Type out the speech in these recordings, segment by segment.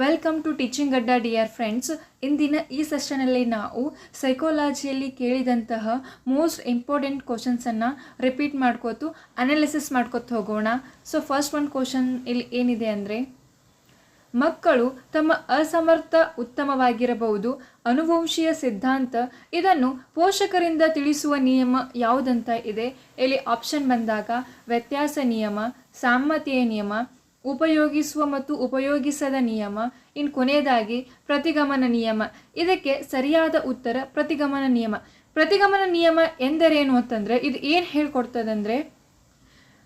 Welcome to teaching Adda dear friends ಇಂದಿನ ಈ ಸೆಷನಲ್ಲಿ ನಾವು ಸೈಕೋಲಾಜಿಯಲ್ಲಿ ಕೇಳಿದಂತಹ ಮೋಸ್ಟ್ ಇಂಪಾರ್ಟೆಂಟ್ ಕ್ವಶನ್ಸನ್ನು ರಿಪೀಟ್ ಮಾಡ್ಕೋತು ಅನಾಲಿಸಿಸ್ ಮಾಡ್ಕೋತ ಹೋಗೋಣ. ಸೊ ಫಸ್ಟ್ ಒಂದು ಕ್ವಶನ್ ಇಲ್ಲಿ ಏನಿದೆ ಅಂದರೆ, ಮಕ್ಕಳು ತಮ್ಮ ಅಸಮರ್ಥ ಉತ್ತಮವಾಗಿರಬಹುದು, ಅನುವಂಶೀಯ ಸಿದ್ಧಾಂತ, ಇದನ್ನು ಪೋಷಕರಿಂದ ತಿಳಿಸುವ ನಿಯಮ ಯಾವುದಂತ ಇದೆ? ಇಲ್ಲಿ ಆಪ್ಷನ್ ಬಂದಾಗ ವ್ಯತ್ಯಾಸ ನಿಯಮ, ಸಾಮ್ಯತೆಯ ನಿಯಮ ಉಪಯೋಗಿಸುವ ಮತ್ತು ಉಪಯೋಗಿಸದ ನಿಯಮ. ಇನ್ನು ಕೊನೆಯದಾಗಿ, ಪ್ರತಿಗಮನ ನಿಯಮ. ಇದಕ್ಕೆ ಸರಿಯಾದ ಉತ್ತರ ಪ್ರತಿಗಮನ ನಿಯಮ. ಪ್ರತಿಗಮನ ನಿಯಮ ಎಂದರೇನು ಅಂತಂದರೆ, ಇದು ಏನು ಹೇಳ್ಕೊಡ್ತದಂದರೆ,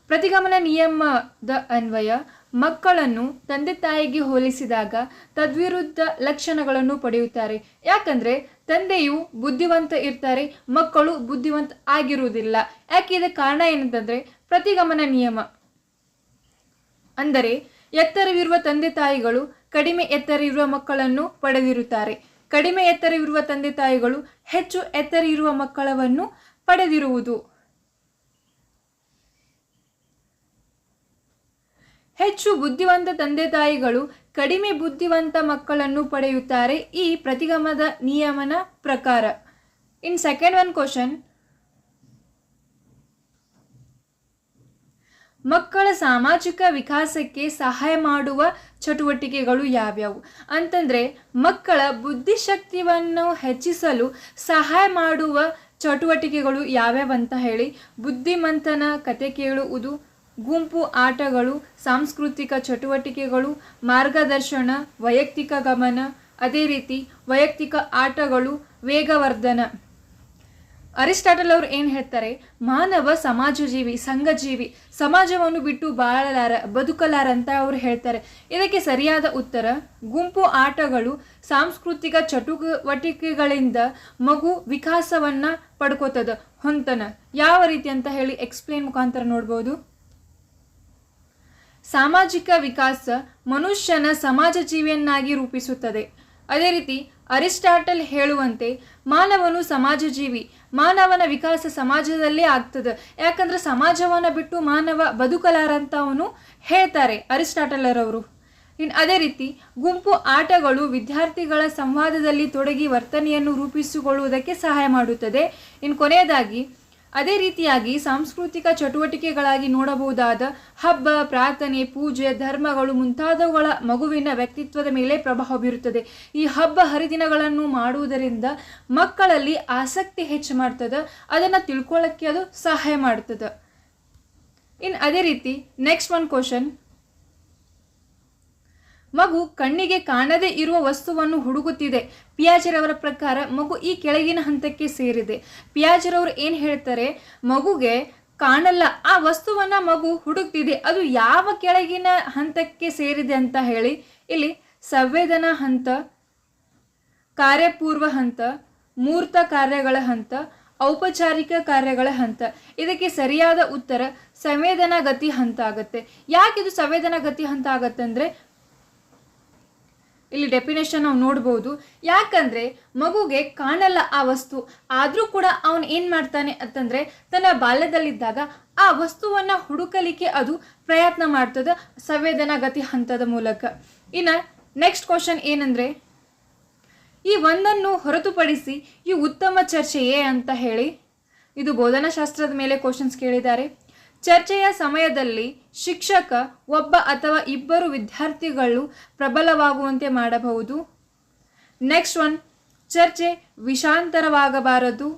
ಪ್ರತಿಗಮನ ನಿಯಮದ ಅನ್ವಯ, ಮಕ್ಕಳನ್ನು ತಂದೆ ತಾಯಿಗೆ ಹೋಲಿಸಿದಾಗ ತದ್ವಿರುದ್ಧ ಲಕ್ಷಣಗಳನ್ನು ಪಡೆಯುತ್ತಾರೆ. ಯಾಕಂದ್ರೆ, ತಂದೆಯು ಬುದ್ಧಿವಂತ ಇರ್ತಾರೆ, ಮಕ್ಕಳು ಬುದ್ಧಿವಂತ ಆಗಿರುವುದಿಲ್ಲ. ಯಾಕೆ ಇದಕ್ಕೆ ಕಾರಣ ಏನಂತಂದ್ರೆ, ಪ್ರತಿಗಮನ ನಿಯಮ. ಅಂದರೆ ಎತ್ತರವಿರುವ ತಂದೆ ತಾಯಿಗಳು ಕಡಿಮೆ ಎತ್ತರ ಇರುವ ಮಕ್ಕಳನ್ನು ಪಡೆದಿರುತ್ತಾರೆ. ಕಡಿಮೆ ಎತ್ತರವಿರುವ ತಂದೆ ತಾಯಿಗಳು ಹೆಚ್ಚು ಎತ್ತರ ಇರುವ ಮಕ್ಕಳವನ್ನು ಪಡೆದಿರುವುದು. ಹೆಚ್ಚು ಬುದ್ಧಿವಂತ ತಂದೆ ತಾಯಿಗಳು ಕಡಿಮೆ ಬುದ್ಧಿವಂತ ಮಕ್ಕಳನ್ನು ಪಡೆಯುತ್ತಾರೆ ಈ ಪ್ರತಿಗಮದ ನಿಯಮನ ಪ್ರಕಾರ. ಇನ್ ಸೆಕೆಂಡ್ ಒನ್ ಕ್ವಶನ್ ಮಕ್ಕಳ ಸಾಮಾಜಿಕ ವಿಕಾಸಕ್ಕೆ ಸಹಾಯ ಮಾಡುವ ಚಟುವಟಿಕೆಗಳು ಯಾವ್ಯಾವು? ಅಂತಂದರೆ, ಮಕ್ಕಳ ಬುದ್ಧಿಶಕ್ತಿಯನ್ನು ಹೆಚ್ಚಿಸಲು ಸಹಾಯ ಮಾಡುವ ಚಟುವಟಿಕೆಗಳು ಯಾವ್ಯಾವ ಅಂತ ಹೇಳಿ ಬುದ್ಧಿಮಂತನ ಕತೆ ಕೇಳುವುದು, ಗುಂಪು ಆಟಗಳು, ಸಾಂಸ್ಕೃತಿಕ ಚಟುವಟಿಕೆಗಳು, ಮಾರ್ಗದರ್ಶನ, ವೈಯಕ್ತಿಕ ಗಮನ, ಅದೇ ರೀತಿ ವೈಯಕ್ತಿಕ ಆಟಗಳು, ವೇಗವರ್ಧನ. ಅರಿಸ್ಟಾಟಲ್ ಅವ್ರು ಏನು ಹೇಳ್ತಾರೆ? ಮಾನವ, ಸಮಾಜಜೀವಿ, ಸಂಘಜೀವಿ, ಸಮಾಜವನ್ನು ಬಿಟ್ಟು ಬಾಳಲಾರ ಬದುಕಲಾರ ಅಂತ ಅವ್ರು ಹೇಳ್ತಾರೆ. ಇದಕ್ಕೆ ಸರಿಯಾದ ಉತ್ತರ, ಗುಂಪು ಆಟಗಳು ಸಾಂಸ್ಕೃತಿಕ ಚಟುವಟಿಕೆಗಳಿಂದ ಮಗು ವಿಕಾಸವನ್ನ ಪಡ್ಕೋತದ. ಹೊಂತನ. ಯಾವ ರೀತಿ ಅಂತ ಹೇಳಿ ಎಕ್ಸ್ಪ್ಲೇನ್ ಮುಖಾಂತರ ನೋಡ್ಬೋದು. ಸಾಮಾಜಿಕ ವಿಕಾಸ ಮನುಷ್ಯನ ಸಮಾಜ ಜೀವಿಯನ್ನಾಗಿ ರೂಪಿಸುತ್ತದೆ. ಅದೇ ರೀತಿ ಅರಿಸ್ಟಾಟಲ್ ಹೇಳುವಂತೆ, ಮಾನವನು ಸಮಾಜ ಜೀವಿ ಮಾನವನ ವಿಕಾಸ ಸಮಾಜದಲ್ಲೇ ಆಗ್ತದೆ. ಯಾಕಂದ್ರೆ ಸಮಾಜವನ್ನು ಬಿಟ್ಟು ಮಾನವ ಬದುಕಲಾರಂತ ಅವನು ಹೇಳ್ತಾರೆ ಅರಿಸ್ಟಾಟಲರವರು. ಇನ್ನು ಅದೇ ರೀತಿ, ಗುಂಪು ಆಟಗಳು ವಿದ್ಯಾರ್ಥಿಗಳ ಸಂವಾದದಲ್ಲಿ ತೊಡಗಿ ವರ್ತನೆಯನ್ನು ರೂಪಿಸಿಕೊಳ್ಳುವುದಕ್ಕೆ ಸಹಾಯ ಮಾಡುತ್ತದೆ. ಇನ್ನು ಕೊನೆಯದಾಗಿ ಅದೇ ರೀತಿಯಾಗಿ ಸಾಂಸ್ಕೃತಿಕ ಚಟುವಟಿಕೆಗಳಾಗಿ ನೋಡಬಹುದಾದ ಹಬ್ಬ, ಪ್ರಾರ್ಥನೆ, ಪೂಜೆ, ಧರ್ಮಗಳು ಮುಂತಾದವುಗಳ ಮಗುವಿನ ವ್ಯಕ್ತಿತ್ವದ ಮೇಲೆ ಪ್ರಭಾವ ಬೀರುತ್ತದೆ. ಈ ಹಬ್ಬ ಹರಿದಿನಗಳನ್ನು ಮಾಡುವುದರಿಂದ ಮಕ್ಕಳಲ್ಲಿ ಆಸಕ್ತಿ ಹೆಚ್ಚು ಮಾಡ್ತದೆ, ಅದನ್ನು ತಿಳ್ಕೊಳ್ಳೋಕ್ಕೆ ಅದು ಸಹಾಯ ಮಾಡ್ತದೆ. ಇನ್ನು ಅದೇ ರೀತಿ ನೆಕ್ಸ್ಟ್ ಒನ್ ಕ್ವಶನ್ ಮಗು ಕಣ್ಣಿಗೆ ಕಾಣದೇ ಇರುವ ವಸ್ತುವನ್ನು ಹುಡುಕುತ್ತಿದೆ. ಪಿಯಾಜರವರ ಪ್ರಕಾರ ಮಗು ಈ ಕೆಳಗಿನ ಹಂತಕ್ಕೆ ಸೇರಿದೆ. ಪಿಯಾಜರವರು ಏನು ಹೇಳ್ತಾರೆ? ಮಗುಗೆ ಕಾಣಲ್ಲ, ಆ ವಸ್ತುವನ್ನ ಮಗು ಹುಡುಕ್ತಿದೆ. ಅದು ಯಾವ ಕೆಳಗಿನ ಹಂತಕ್ಕೆ ಸೇರಿದೆ ಅಂತ ಹೇಳಿ. ಇಲ್ಲಿ ಸಂವೇದನಾ ಹಂತ, ಕಾರ್ಯಪೂರ್ವ ಹಂತ, ಮೂರ್ತ ಕಾರ್ಯಗಳ ಹಂತ, ಔಪಚಾರಿಕ ಕಾರ್ಯಗಳ ಹಂತ. ಇದಕ್ಕೆ ಸರಿಯಾದ ಉತ್ತರ ಸಂವೇದನಾ ಗತಿ ಹಂತ ಆಗುತ್ತೆ. ಯಾಕೆ ಇದು ಸಂವೇದನಾ ಗತಿ ಹಂತ ಆಗತ್ತೆ ಅಂದರೆ ಇಲ್ಲಿ ಡೆಫಿನೇಷನ್ ನಾವು ನೋಡ್ಬೋದು. ಯಾಕಂದರೆ ಮಗುಗೆ ಕಾಣಲ್ಲ ಆ ವಸ್ತು, ಆದರೂ ಕೂಡ ಅವನು ಏನು ಮಾಡ್ತಾನೆ ಅಂತಂದರೆ ತನ್ನ ಬಾಲ್ಯದಲ್ಲಿದ್ದಾಗ ಆ ವಸ್ತುವನ್ನು ಹುಡುಕಲಿಕ್ಕೆ ಅದು ಪ್ರಯತ್ನ ಮಾಡ್ತದೆ, ಸಂವೇದನಾ ಗತಿ ಹಂತದ ಮೂಲಕ. ಇನ್ನು ನೆಕ್ಸ್ಟ್ ಕ್ವಶನ್ ಏನಂದರೆ, ಈ ಒಂದನ್ನು ಹೊರತುಪಡಿಸಿ ಈ ಉತ್ತಮ ಚರ್ಚೆಯೇ ಅಂತ ಹೇಳಿ, ಇದು ಬೋಧನಾಶಾಸ್ತ್ರದ ಮೇಲೆ ಕ್ವಶನ್ಸ್ ಕೇಳಿದ್ದಾರೆ. ಚರ್ಚೆಯ ಸಮಯದಲ್ಲಿ ಶಿಕ್ಷಕ, ಒಬ್ಬ ಅಥವಾ ಇಬ್ಬರು ವಿದ್ಯಾರ್ಥಿಗಳು ಪ್ರಬಲವಾಗುವಂತೆ ಮಾಡಬಹುದು. ನೆಕ್ಸ್ಟ್ ಒನ್ ಚರ್ಚೆ ವಿಷಾಂತರವಾಗಬಾರದು.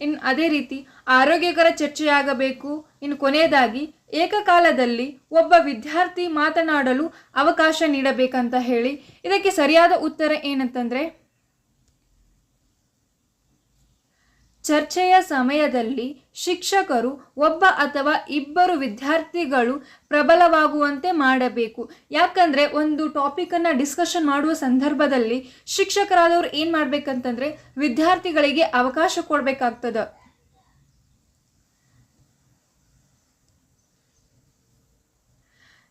ಇನ್ನು ಅದೇ ರೀತಿ, ಆರೋಗ್ಯಕರ ಚರ್ಚೆಯಾಗಬೇಕು. ಇನ್ನು ಕೊನೆಯದಾಗಿ, ಏಕಕಾಲದಲ್ಲಿ ಒಬ್ಬ ವಿದ್ಯಾರ್ಥಿ ಮಾತನಾಡಲು ಅವಕಾಶ ನೀಡಬೇಕಂತ ಹೇಳಿ. ಇದಕ್ಕೆ ಸರಿಯಾದ ಉತ್ತರ ಏನಂತಂದರೆ ಚರ್ಚೆಯ ಸಮಯದಲ್ಲಿ ಶಿಕ್ಷಕರು ಒಬ್ಬ ಅಥವಾ ಇಬ್ಬರು ವಿದ್ಯಾರ್ಥಿಗಳು ಪ್ರಬಲವಾಗುವಂತೆ ಮಾಡಬೇಕು. ಯಾಕಂದ್ರೆ ಒಂದು ಟಾಪಿಕನ್ನು ಡಿಸ್ಕಷನ್ ಮಾಡುವ ಸಂದರ್ಭದಲ್ಲಿ ಶಿಕ್ಷಕರಾದವರು ಏನು ಮಾಡಬೇಕಂತಂದರೆ ವಿದ್ಯಾರ್ಥಿಗಳಿಗೆ ಅವಕಾಶ ಕೊಡಬೇಕಾಗ್ತದೆ.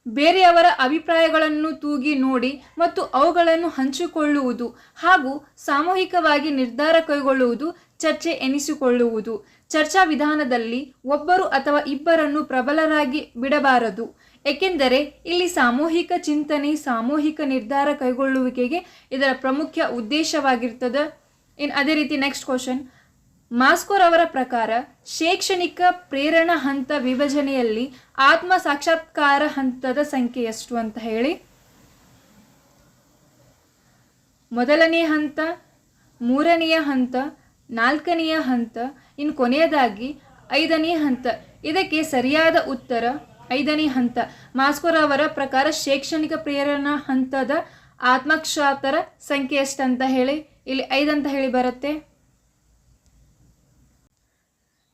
ಬೇರೆಯವರ ಅಭಿಪ್ರಾಯಗಳನ್ನು ತೂಗಿ ನೋಡಿ ಮತ್ತು ಅವುಗಳನ್ನು ಹಂಚಿಕೊಳ್ಳುವುದು ಹಾಗೂ ಸಾಮೂಹಿಕವಾಗಿ ನಿರ್ಧಾರ ಕೈಗೊಳ್ಳುವುದು ಚರ್ಚೆ ಎನಿಸಿಕೊಳ್ಳುವುದು. ಚರ್ಚಾ ವಿಧಾನದಲ್ಲಿ ಒಬ್ಬರು ಅಥವಾ ಇಬ್ಬರನ್ನು ಪ್ರಬಲರಾಗಿ ಬಿಡಬಾರದು. ಏಕೆಂದರೆ ಇಲ್ಲಿ ಸಾಮೂಹಿಕ ಚಿಂತನೆ, ಸಾಮೂಹಿಕ ನಿರ್ಧಾರ ಕೈಗೊಳ್ಳುವಿಕೆಗೆ ಇದರ ಪ್ರಮುಖ ಉದ್ದೇಶವಾಗಿರ್ತದೆ. ಇನ್ ಅದೇ ರೀತಿ ನೆಕ್ಸ್ಟ್ ಕ್ವಶನ್ ಮಾಸ್ಕೋರ್ ಅವರ ಪ್ರಕಾರ ಶೈಕ್ಷಣಿಕ ಪ್ರೇರಣಾ ಹಂತ ವಿಭಜನೆಯಲ್ಲಿ ಆತ್ಮ ಸಾಕ್ಷಾತ್ಕಾರ ಹಂತದ ಸಂಖ್ಯೆ ಎಷ್ಟು ಅಂತ ಹೇಳಿ. ಮೊದಲನೆಯ ಹಂತ, ಮೂರನೆಯ ಹಂತ ನಾಲ್ಕನೆಯ ಹಂತ ಇನ್ನು ಕೊನೆಯದಾಗಿ ಐದನೇ ಹಂತ. ಇದಕ್ಕೆ ಸರಿಯಾದ ಉತ್ತರ, ಐದನೇ ಹಂತ. ಮಾಸ್ಕೋರ್ ಅವರ ಪ್ರಕಾರ ಶೈಕ್ಷಣಿಕ ಪ್ರೇರಣಾ ಹಂತದ ಆತ್ಮಕ್ಷಾತರ ಸಂಖ್ಯೆ ಎಷ್ಟಂತ ಹೇಳಿ. ಇಲ್ಲಿ ಐದಂತ ಹೇಳಿ ಬರುತ್ತೆ.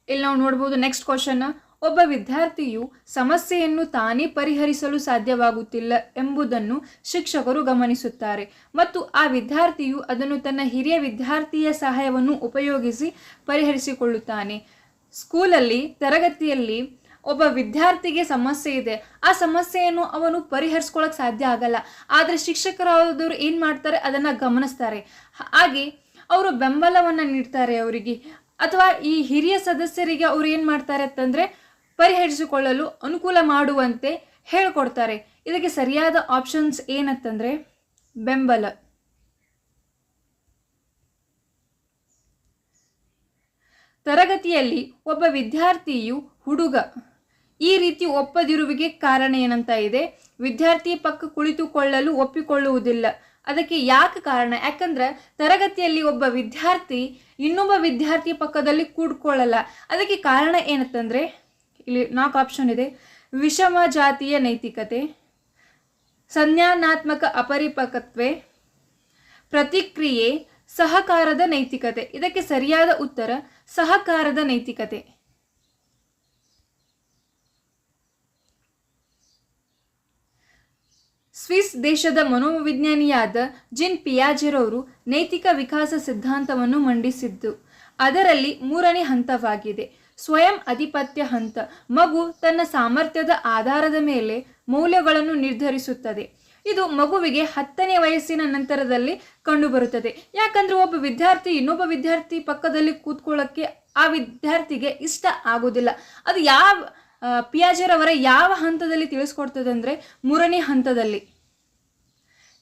ಇಲ್ಲಿ ನಾವು ನೋಡ್ಬೋದು ನೆಕ್ಸ್ಟ್ ಕ್ವಶನ್ ಒಬ್ಬ ವಿದ್ಯಾರ್ಥಿಯು ಸಮಸ್ಯೆಯನ್ನು ತಾನೇ ಪರಿಹರಿಸಲು ಸಾಧ್ಯವಾಗುತ್ತಿಲ್ಲ ಎಂಬುದನ್ನು ಶಿಕ್ಷಕರು ಗಮನಿಸುತ್ತಾರೆ. ಮತ್ತು ಆ ವಿದ್ಯಾರ್ಥಿಯು ಅದನ್ನು ತನ್ನ ಹಿರಿಯ ವಿದ್ಯಾರ್ಥಿಯ ಸಹಾಯವನ್ನು ಉಪಯೋಗಿಸಿ ಪರಿಹರಿಸಿಕೊಳ್ಳುತ್ತಾನೆ. ಸ್ಕೂಲಲ್ಲಿ, ತರಗತಿಯಲ್ಲಿ ಒಬ್ಬ ವಿದ್ಯಾರ್ಥಿಗೆ ಸಮಸ್ಯೆ ಇದೆ. ಆ ಸಮಸ್ಯೆಯನ್ನು ಅವನು ಪರಿಹರಿಸ್ಕೊಳ್ಳೋಕೆ ಸಾಧ್ಯ ಆಗಲ್ಲ. ಆದರೆ ಶಿಕ್ಷಕರಾದವರು ಏನು ಮಾಡ್ತಾರೆ? ಅದನ್ನು ಗಮನಿಸ್ತಾರೆ. ಹಾಗೆ ಅವರು ಬೆಂಬಲವನ್ನು ನೀಡ್ತಾರೆ ಅವರಿಗೆ. ಅಥವಾ ಈ ಹಿರಿಯ ಸದಸ್ಯರಿಗೆ ಅವ್ರು ಏನು ಮಾಡ್ತಾರೆ ಅಂತಂದರೆ ಪರಿಹರಿಸಿಕೊಳ್ಳಲು ಅನುಕೂಲ ಮಾಡುವಂತೆ ಹೇಳಿಕೊಡ್ತಾರೆ. ಇದಕ್ಕೆ ಸರಿಯಾದ ಆಪ್ಷನ್ಸ್ ಏನಂತಂದರೆ, ಬೆಂಬಲ. ತರಗತಿಯಲ್ಲಿ ಒಬ್ಬ ವಿದ್ಯಾರ್ಥಿಯು ಹುಡುಗ. ಈ ರೀತಿ ಒಪ್ಪದಿರುವಿಗೆ ಕಾರಣ ಏನಂತ ಇದೆ. ವಿದ್ಯಾರ್ಥಿ ಪಕ್ಕ ಕುಳಿತುಕೊಳ್ಳಲು ಒಪ್ಪಿಕೊಳ್ಳುವುದಿಲ್ಲ. ಅದಕ್ಕೆ ಯಾಕೆ ಕಾರಣ? ಯಾಕಂದ್ರೆ ತರಗತಿಯಲ್ಲಿ ಒಬ್ಬ ವಿದ್ಯಾರ್ಥಿ ಇನ್ನೊಬ್ಬ ವಿದ್ಯಾರ್ಥಿ ಪಕ್ಕದಲ್ಲಿ ಕೂಡ್ಕೊಳ್ಳಲ್ಲ. ಅದಕ್ಕೆ ಕಾರಣ ಏನಂತಂದರೆ ಇಲ್ಲಿ ನಾಲ್ಕು ಆಪ್ಷನ್ ಇದೆ. ವಿಷಮ ಜಾತಿಯ ನೈತಿಕತೆ ಸಂಜ್ಞಾನಾತ್ಮಕ ಅಪರಿಪಕತ್ವೆ ಪ್ರತಿಕ್ರಿಯೆ, ಸಹಕಾರದ ನೈತಿಕತೆ. ಇದಕ್ಕೆ ಸರಿಯಾದ ಉತ್ತರ, ಸಹಕಾರದ ನೈತಿಕತೆ. ಸ್ವಿಸ್ ದೇಶದ ಮನೋವಿಜ್ಞಾನಿಯಾದ ಜಿನ್ ಪಿಯಾಜೆರವರು ನೈತಿಕ ವಿಕಾಸ ಸಿದ್ಧಾಂತವನ್ನು ಮಂಡಿಸಿದ್ದು. ಅದರಲ್ಲಿ ಮೂರನೇ ಹಂತವಾಗಿದೆ. ಸ್ವಯಂ ಅಧಿಪತ್ಯ ಹಂತ. ಮಗು ತನ್ನ ಸಾಮರ್ಥ್ಯದ ಆಧಾರದ ಮೇಲೆ ಮೌಲ್ಯಗಳನ್ನು ನಿರ್ಧರಿಸುತ್ತದೆ. ಇದು ಮಗುವಿಗೆ ಹತ್ತನೇ ವಯಸ್ಸಿನ ನಂತರದಲ್ಲಿ ಕಂಡುಬರುತ್ತದೆ. ಯಾಕಂದ್ರೆ ಒಬ್ಬ ವಿದ್ಯಾರ್ಥಿ ಇನ್ನೊಬ್ಬ ವಿದ್ಯಾರ್ಥಿ ಪಕ್ಕದಲ್ಲಿ ಕೂತ್ಕೊಳ್ಳೋಕ್ಕೆ ಆ ವಿದ್ಯಾರ್ಥಿಗೆ ಇಷ್ಟ ಆಗೋದಿಲ್ಲ. ಅದು ಯಾವ ಪಿಯಾಜರ್ ಅವರ ಯಾವ ಹಂತದಲ್ಲಿ ತಿಳಿಸ್ಕೊಡ್ತದೆ ಅಂದರೆ ಮೂರನೇ ಹಂತದಲ್ಲಿ.